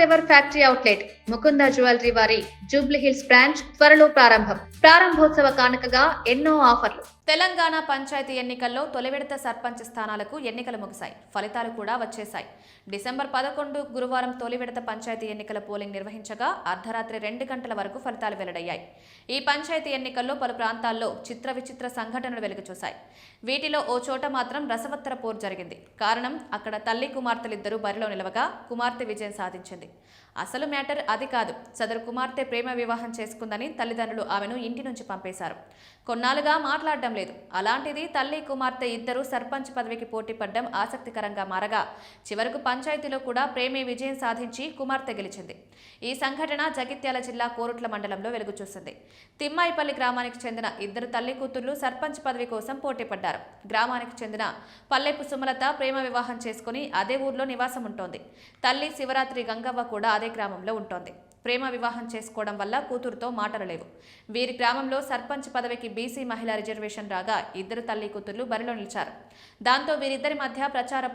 ever factory outlet. Mukunda jewellery వారి Jubilee Hills branch త్వరలో ప్రారంభం. ప్రారంభోత్సవ కానుకగా ఎన్నో ఆఫర్లు. తెలంగాణ పంచాయతీ ఎన్నికల్లో తొలి విడత సర్పంచ్ స్థానాలకు ఎన్నికలు ముగిశాయి. ఫలితాలు కూడా వచ్చేశాయి. డిసెంబర్ పదకొండు గురువారం తొలి విడత పంచాయతీ ఎన్నికల పోలింగ్ నిర్వహించగా అర్ధరాత్రి రెండు గంటల వరకు ఫలితాలు వెల్లడయ్యాయి. ఈ పంచాయతీ ఎన్నికల్లో పలు ప్రాంతాల్లో చిత్ర విచిత్ర సంఘటనలు వెలుగు చూశాయి వీటిలో ఓ చోట మాత్రం రసవత్తర పోరు జరిగింది. కారణం అక్కడ తల్లి కుమార్తెలిద్దరూ బరిలో నిలవగా కుమార్తె విజయం సాధించింది. అసలు మ్యాటర్ అది కాదు. సదరు కుమార్తె ప్రేమ వివాహం చేసుకుందని తల్లిదండ్రులు ఆమెను ఇంటి నుంచి పంపేశారు. కొన్నాళ్ళుగా మాట్లాడడం లేదు. అలాంటిది తల్లి కుమార్తె ఇద్దరు సర్పంచ్ పదవికి పోటీ పడ్డం ఆసక్తికరంగా మారగా చివరకు పంచాయతీలో కూడా ప్రేమే విజయం సాధించి కుమార్తె గెలిచింది. ఈ సంఘటన జగిత్యాల జిల్లా కోరుట్ల మండలంలో వెలుగుచూసింది. తిమ్మాయిపల్లి గ్రామానికి చెందిన ఇద్దరు తల్లి కూతుర్లు సర్పంచ్ పదవి కోసం పోటీ పడ్డారు. గ్రామానికి చెందిన పల్లెపు సుమలత ప్రేమ వివాహం చేసుకుని అదే ఊర్లో నివాసం ఉంటోంది తల్లి శివరాత్రి గంగవ్వ కూడా అదే గ్రామంలో ఉంటోంది. ప్రేమ వివాహం చేసుకోవడం వల్ల కూతురుతో మాటలు లేవు వీరి గ్రామంలో సర్పంచ్ పదవికి బీసీ మహిళా రిజర్వేషన్ రాగా ఇద్దరు తల్లి కూతుర్లు బరిలో నిలిచారు. దాంతో వీరిద్దరి మధ్య ప్రచార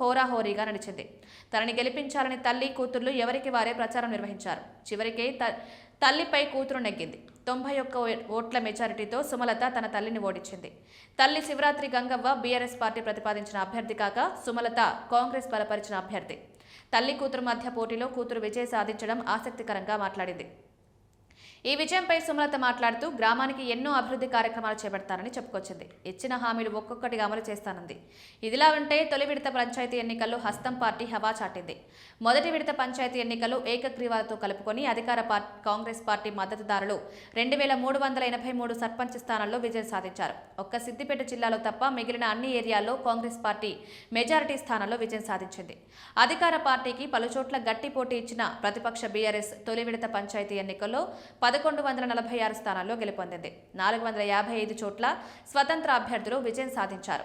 హోరాహోరీగా నడిచింది. తనని గెలిపించాలని తల్లి కూతుర్లు ఎవరికి వారే ప్రచారం నిర్వహించారు. చివరికి త- తల్లిపై కూతురు నెగ్గింది. తొంభై ఒక్క ఓట్ల మెజారిటీతో సుమలత తన తల్లిని ఓడించింది. తల్లి శివరాత్రి గంగవ్వ బీఆర్ఎస్ పార్టీ ప్రతిపాదించిన అభ్యర్థి కాగా సుమలత కాంగ్రెస్ బలపరిచిన అభ్యర్థి. తల్లి కూతురు మధ్య పోటీలో కూతురు విజయం సాధించడం ఆసక్తికరంగా మాట్లాడింది. ఈ విజయంపై సుమలత మాట్లాడుతూ గ్రామానికి ఎన్నో అభివృద్ధి కార్యక్రమాలు చేపడతారని చెప్పుకొచ్చింది. ఇచ్చిన హామీలు ఒక్కొక్కటిగా అమలు చేస్తానంది. ఇదిలా ఉంటే తొలి విడత పంచాయతీ ఎన్నికల్లో హస్తం పార్టీ హవా చాటింది. మొదటి విడత పంచాయతీ ఎన్నికల్లో ఏకగ్రీవాలతో కలుపుకొని అధికార పార్టీ కాంగ్రెస్ పార్టీ మద్దతుదారులు రెండు వేల మూడు వందల ఎనభై మూడు సర్పంచ్ స్థానాల్లో విజయం సాధించారు. ఒక్క సిద్దిపేట జిల్లాలో తప్ప మిగిలిన అన్ని ఏరియాల్లో కాంగ్రెస్ పార్టీ మెజారిటీ స్థానాల్లో విజయం సాధించింది. అధికార పార్టీకి పలుచోట్ల గట్టి పోటీ ఇచ్చిన ప్రతిపక్ష బీఆర్ఎస్ తొలి విడత పంచాయతీ ఎన్నికల్లో పదకొండు వందల నలభై ఆరు స్థానాల్లో గెలుపొందింది. నాలుగు వందల యాభై ఐదు చోట్ల స్వతంత్ర అభ్యర్థులు విజయం సాధించారు.